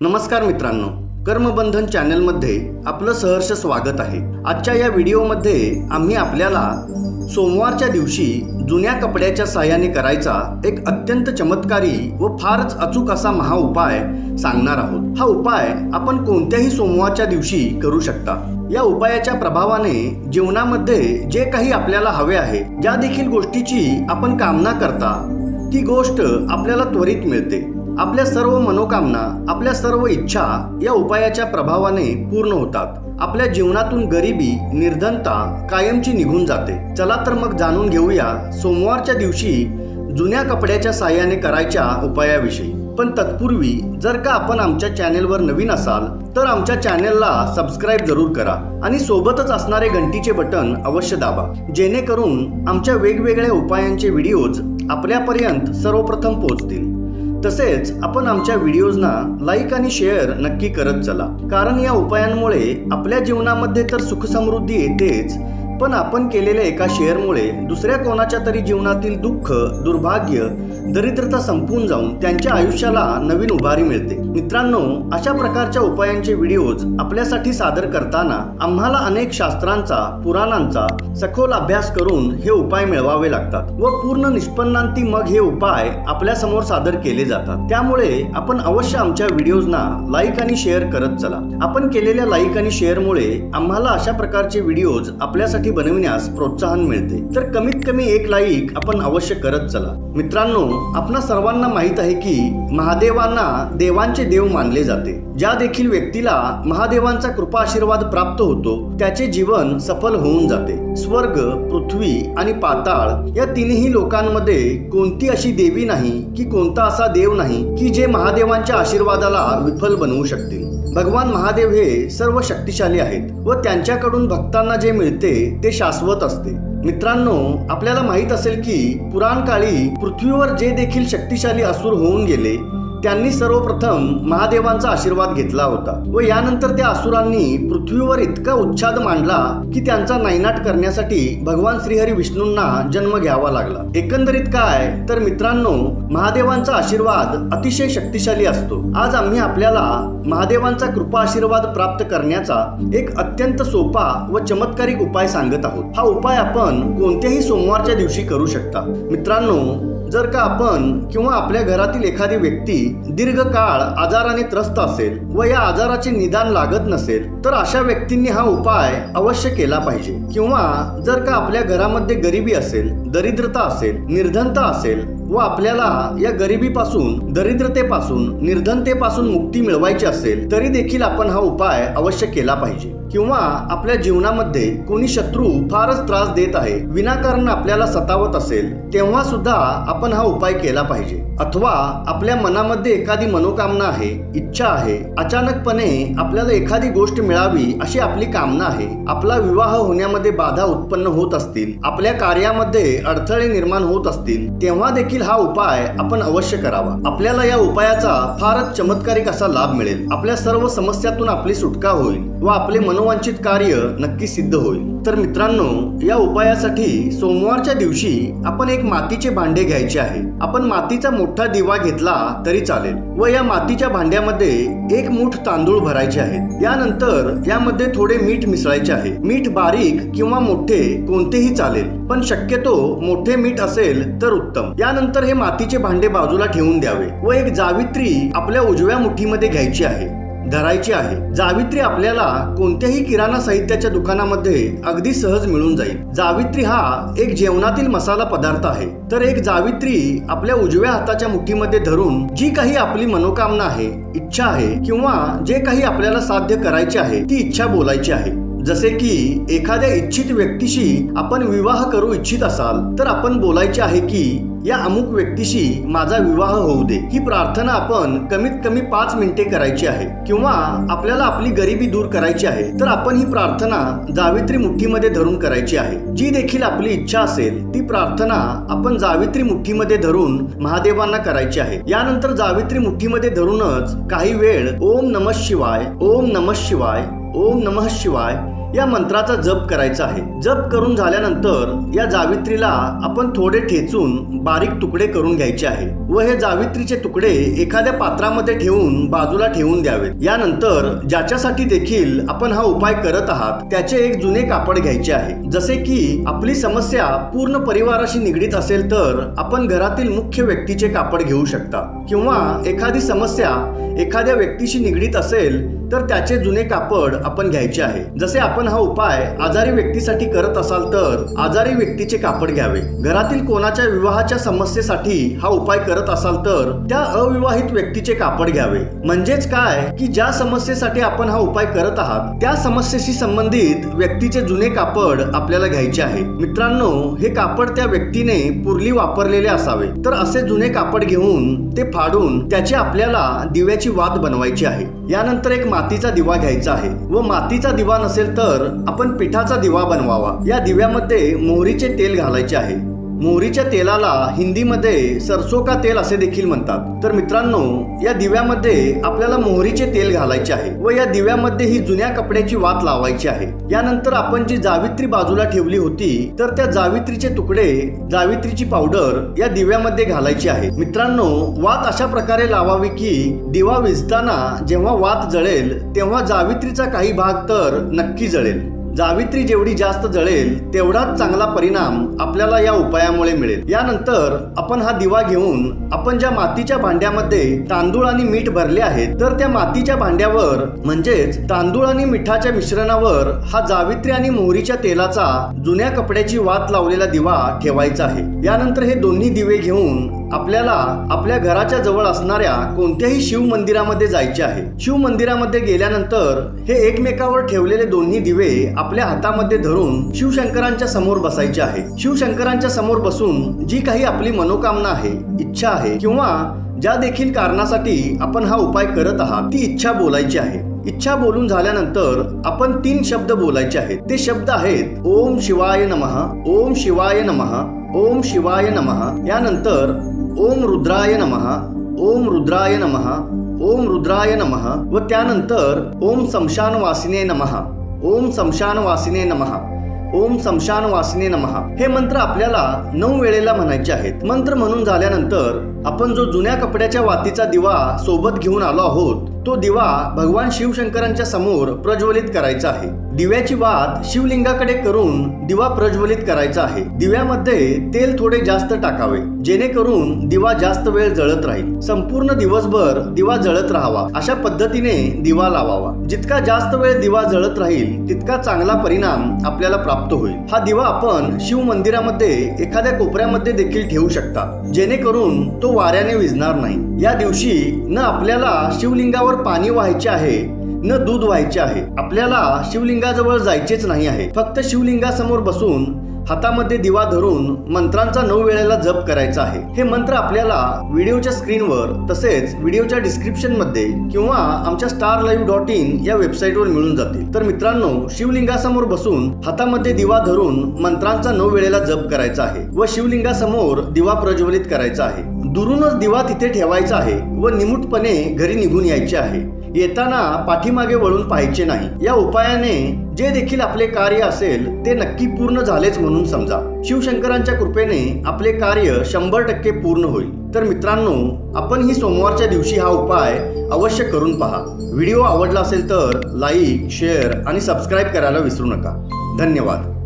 नमस्कार मित्रांनो कर्मबंधन चॅनलमध्ये आपलं सहर्ष स्वागत आहे. आजच्या या व्हिडिओमध्ये आम्ही आपल्याला सोमवारच्या दिवशी जुन्या कपड्याच्या साह्याने करायचा एक अत्यंत चमत्कारी व फारच अचूक असा महा उपाय सांगणार आहोत. हा उपाय आपण कोणत्याही सोमवारच्या दिवशी करू शकता. या उपायाच्या प्रभावाने जीवनामध्ये जे काही आपल्याला हवे आहे ज्या देखील गोष्टीची आपण कामना करता ती गोष्ट आपल्याला त्वरित मिळते. आपल्या सर्व मनोकामना आपल्या सर्व इच्छा या उपायाच्या प्रभावाने पूर्ण होतात. आपल्या जीवनातून गरिबी निर्धनता कायमची निघून जाते. चला तर मग जाणून घेऊया सोमवारच्या दिवशी जुन्या कपड्याच्या साह्याने करायच्या उपायाविषयी. पण तत्पूर्वी जर का आपण आमच्या चॅनेलवर नवीन असाल तर आमच्या चॅनेलला सबस्क्राईब जरूर करा आणि सोबतच असणारे घंटीचे बटन अवश्य दाबा. जेणेकरून आमच्या वेगवेगळ्या उपायांचे व्हिडिओज आपल्यापर्यंत सर्वप्रथम पोहोचतील. तसेच आपण आमच्या व्हिडिओजना लाईक आणि शेअर नक्की करत चला. कारण या उपायांमुळे आपल्या जीवनामध्ये तर सुखसमृद्धी येतेच. पण आपण केलेल्या एका शेअरमुळे दुसऱ्या कोणाच्या तरी जीवनातील दुःख दुर्भाग्य दरिद्रता संपून जाऊन त्यांच्या आयुष्याला नवीन उभारी मिळते. मित्रांनो अशा प्रकारच्या उपायांचे व्हिडिओज आपल्यासाठी सादर करताना आम्हाला अनेक शास्त्रांचा पुराणांचा सखोल अभ्यास करून हे उपाय मिळवावे लागतात व पूर्ण निष्पन्नांती मग हे उपाय आपल्यासमोर सादर केले जातात. त्यामुळे आपण अवश्य आमच्या व्हिडिओजना लाईक आणि शेअर करत चला. आपण केलेल्या लाईक आणि शेअरमुळे आम्हाला अशा प्रकारचे व्हिडिओज आपल्यासाठी बनविण्यास प्रोत्साहन मिळते. तर कमीत कमी एक लाईक आपण अवश्य करत चला. मित्रांनो आपणा सर्वांना माहीत आहे की महादेवांना देवांचे देव मानले जाते. ज्या देखील व्यक्तीला महादेवांचा कृपा आशीर्वाद प्राप्त होतो त्याचे जीवन सफल होऊन जाते. स्वर्ग पृथ्वी आणि पाताळ या तिन्ही लोकांमध्ये कोणती अशी देवी नाही की कोणता असा देव नाही की जे महादेवांच्या आशीर्वादाला विफल बनवू शकतील? भगवान महादेव हे सर्व शक्तिशाली आहेत व त्यांच्याकडून भक्तांना जे मिळते ते शाश्वत असते. मित्रांनो आपल्याला माहीत असेल की पुराण काळी पृथ्वीवर जे देखील शक्तिशाली असुर होऊन गेले त्यांनी सर्वप्रथम महादेवांचा आशीर्वाद घेतला होता व यानंतर त्या असुरांनी पृथ्वीवर इतका उच्छाद मांडला की त्यांचा नायनाट करण्यासाठी भगवान श्रीहरी विष्णूंना जन्म घ्यावा लागला. एकंदरीत काय? तर मित्रांनो महादेवांचा आशीर्वाद अतिशय शक्तिशाली असतो. आज आम्ही आपल्याला महादेवांचा कृपा आशीर्वाद प्राप्त करण्याचा एक अत्यंत सोपा व चमत्कारिक उपाय सांगत आहोत. हा उपाय आपण कोणत्याही सोमवारच्या दिवशी करू शकता. मित्रांनो जर का आपण किंवा आपल्या घरातील एखादी व्यक्ती दीर्घकाळ आजाराने त्रस्त असेल व या आजाराचे निदान लागत नसेल तर अशा व्यक्तींनी हा उपाय अवश्य केला पाहिजे. किंवा जर का आपल्या घरामध्ये गरिबी असेल दरिद्रता असेल निर्धनता असेल व आपल्याला या गरिबीपासून दरिद्रतेपासून निर्धनतेपासून मुक्ती मिळवायची असेल तरी देखील आपण हा उपाय अवश्य केला पाहिजे. किंवा आपल्या जीवनामध्ये कोणी शत्रू फारच त्रास देत आहे विनाकारण आपल्याला सतावत असेल तेव्हा सुद्धा आपण हा उपाय केला पाहिजे. अथवा आपल्या मनामध्ये एखादी मनोकामना आहे इच्छा आहे अचानकपणे आपल्याला एखादी गोष्ट मिळावी अशी आपली कामना आहे आपला विवाह होण्यामध्ये बाधा उत्पन्न होत असतील आपल्या कार्यामध्ये अडथळे निर्माण होत असतील तेव्हा देखील हा उपाय आपण अवश्य करावा. आपल्याला या उपायाचा फारच चमत्कारिक असा लाभ मिळेल. आपल्या सर्व समस्यातून आपली सुटका होईल व आपले मनोवांछित कार्य नक्की सिद्ध होईल. तर मित्रांनो या उपायासाठी सोमवारच्या दिवशी आपण एक मातीचे भांडे घ्यायचे आहे. आपण मातीचा मोठा दिवा घेतला तरी चालेल व या मातीच्या भांड्यामध्ये एक मूठ तांदूळ भरायचे आहेत. यानंतर यामध्ये थोडे मीठ मिसळायचे आहे. मीठ बारीक किंवा मोठे कोणतेही चालेल पण शक्यतो मोठे मीठ असेल तर उत्तम. यानंतर हे मातीचे भांडे बाजूला ठेवून द्यावे व एक जावित्री आपल्या उजव्या मुठीमध्ये घ्यायची आहे धरायची आहे. जावित्री आपल्याला कोणत्याही किराणा साहित्याच्या दुकानामध्ये अगदी सहज मिळून जाईल. जावित्री हा एक जेवणातील मसाला पदार्थ आहे. तर एक जावित्री आपल्या उजव्या हाताच्या मुठीमध्ये धरून जी काही आपली मनोकामना आहे इच्छा आहे किंवा जे काही आपल्याला साध्य करायचे आहे ती इच्छा बोलायची आहे. जसे की एखाद्या इच्छित व्यक्तीशी आपण विवाह करू इच्छित असाल तर आपण बोलायचे आहे की या अमुक व्यक्तीशी माझा विवाह होऊ दे. ही प्रार्थना आपण कमीत कमी पाच मिनिटे करायची आहे. किंवा आपल्याला आपली गरिबी दूर करायची आहे तर आपण ही प्रार्थना जावित्री मुठीमध्ये धरून करायची आहे. जी देखील आपली इच्छा असेल ती प्रार्थना आपण जावित्री मुठीमध्ये धरून महादेवांना करायची आहे. यानंतर जावित्री मुठीमध्ये धरूनच काही वेळ ओम नमः शिवाय ओम नमः शिवाय ओम नमः शिवाय या मंत्राचा जप करायचा आहे. जप करून झाल्यानंतर या जावित्रीला आपण थोडे ठेचून बारीक तुकडे करून घ्यायचे आहे व हे जावित्रीचे तुकडे एखाद्या पात्रामध्ये ठेवून बाजूला ठेवून द्यावेत. यानंतर ज्याच्यासाठी देखील आपण हा उपाय करत आहात त्याचे एक जुने कापड घ्यायचे आहे. जसे की आपली समस्या पूर्ण परिवाराशी निगडीत असेल तर आपण घरातील मुख्य व्यक्तीचे कापड घेऊ शकता. किंवा एखादी समस्या एखाद्या व्यक्तीशी निगडीत असेल तर त्याचे जुने कापड आपण घ्यायचे आहे. जसे आपण हा उपाय आजारी व्यक्तीसाठी करत असाल तर आजारी व्यक्तीचे कापड घ्यावे. घरातील कोणाच्या विवाहाच्या समस्येसाठी हा उपाय करत असाल तर त्या अविवाहित व्यक्तीचे कापड घ्यावे. म्हणजेच काय? की ज्या समस्येसाठी आपण हा उपाय करत आहात त्या समस्येशी संबंधित व्यक्तीचे जुने कापड आपल्याला घ्यायचे आहे. मित्रांनो हे कापड त्या व्यक्तीने पूर्वी वापरलेले असावे. तर असे जुने कापड घेऊन ते फाडून त्याची आपल्याला दिव्याची वात बनवायची आहे. यानंतर एक मातीचा दिवा घ्यायचा आहे. व मातीचा दिवा नसेल तर आपण पिठाचा दिवा बनवावा. या दिव्यामध्ये मोहरीचे तेल घालायचे आहे. मोहरीच्या तेलाला हिंदीमध्ये सरसो का तेल असे देखील म्हणतात. तर मित्रांनो या दिव्यामध्ये आपल्याला मोहरीचे तेल घालायचे आहे व या दिव्यामध्ये ही जुन्या कपड्याची वात लावायची आहे. यानंतर आपण जी जावित्री बाजूला ठेवली होती तर त्या जावित्रीचे तुकडे जावित्रीची पावडर या दिव्यामध्ये घालायची आहे. मित्रांनो वात अशा प्रकारे लावावी की दिवा विजताना जेव्हा वात जळेल तेव्हा जावित्रीचा काही भाग तर नक्की जळेल. जावित्री जेवढी जास्त जळेल तेवढाच चांगला परिणाम आपल्याला या उपायामुळे मिळेल. यानंतर आपण हा दिवा घेऊन आपण ज्या मातीच्या भांड्यामध्ये तांदूळ आणि मीठ भरले आहेत तर त्या मातीच्या भांड्यावर म्हणजेच तांदूळ आणि मिठाच्या मिश्रणावर हा जावित्री आणि मोहरीच्या तेलाचा जुन्या कपड्याची वात लावलेला दिवा ठेवायचा आहे. यानंतर हे दोन्ही दिवे घेऊन आपल्याला आपल्या घराच्या जवळ असणाऱ्या कोणत्याही शिव मंदिरामध्ये जायचे आहे. शिव मंदिरामध्ये गेल्यानंतर हे एकमेकावर ठेवलेले दोन्ही दिवे आपल्या हातामध्ये धरून शिवशंकरांच्या समोर बसायचे आहे. शिवशंकरांच्या समोर बसून जी काही आपली मनोकामना आहे इच्छा आहे किंवा ज्या देखील कारणासाठी आपण हा उपाय करत आहात ती इच्छा बोलायची आहे. इच्छा बोलून झाल्यानंतर आपण तीन शब्द बोलायचे आहेत. ते शब्द आहेत ओम शिवाय नमः ओम शिवाय नमः ओम शिवाय नमः. यानंतर ओम रुद्राय नमः ओम रुद्राय नमः ओम रुद्राय नमः. व त्यानंतर ओम शमशान वासिने नमः. ओम समशानवासिने नमः. ओम समशान वासिने नमः. हे मंत्र आपल्याला नऊ वेळेला म्हणायचे आहेत. मंत्र म्हणून झाल्यानंतर आपण जो जुन्या कपड्याच्या वातीचा दिवा सोबत घेऊन आलो आहोत तो दिवा भगवान शिवशंकरांच्या समोर प्रज्वलित करायचा आहे. दिव्याची वात शिवलिंगाकडे करून दिवा प्रज्वलित करायचा आहे. दिव्यामध्ये तेल थोडे जास्त टाकावे जेणेकरून दिवा जास्त वेळ जळत राहील. संपूर्ण दिवसभर दिवा जळत राहावा. अशा पद्धतीने दिवा लावावा. जितका जास्त वेळ दिवा जळत राहील तितका चांगला परिणाम आपल्याला प्राप्त होईल. हा दिवा आपण शिव मंदिरामध्ये एखाद्या कोपऱ्यामध्ये देखील ठेवू शकता जेणेकरून तो वाऱ्याने विझणार नाही. या दिवशी न आपल्याला शिवलिंगावर पाणी व्हायचे आहे न दूध व्हायचे आहे. आपल्याला शिवलिंगाजवळ जायचेच नाही आहे. फक्त शिवलिंगासमोर बसून हातामध्ये दिवा धरून मंत्रांचा नऊ वेळेला जप करायचा आहे. हे मंत्र आपल्याला व्हिडिओच्या स्क्रीनवर तसेच व्हिडिओच्या डिस्क्रिप्शनमध्ये किंवा आमच्या स्टार लाईव्ह डॉट इन या वेबसाईटवर मिळून जातील. तर मित्रांनो शिवलिंगासमोर बसून हातामध्ये दिवा धरून मंत्रांचा नऊ वेळेला जप करायचा आहे व शिवलिंगासमोर दिवा प्रज्वलित करायचा आहे. दुरूनच दिवा तिथे ठेवायचा आहे व निमूटपणे घरी निघून यायचे आहे. येताना पाठीमागे वळून पाहायचे नाही. या उपायाने जे देखील आपले कार्य असेल ते नक्की पूर्ण झालेच म्हणून समजा. शिवशंकरांच्या कृपेने आपले कार्य शंभर टक्के पूर्ण होईल. तर मित्रांनो आपण ही सोमवारच्या दिवशी हा उपाय अवश्य करून पहा. व्हिडिओ आवडला असेल तर लाईक शेअर आणि सबस्क्राईब करायला विसरू नका. धन्यवाद.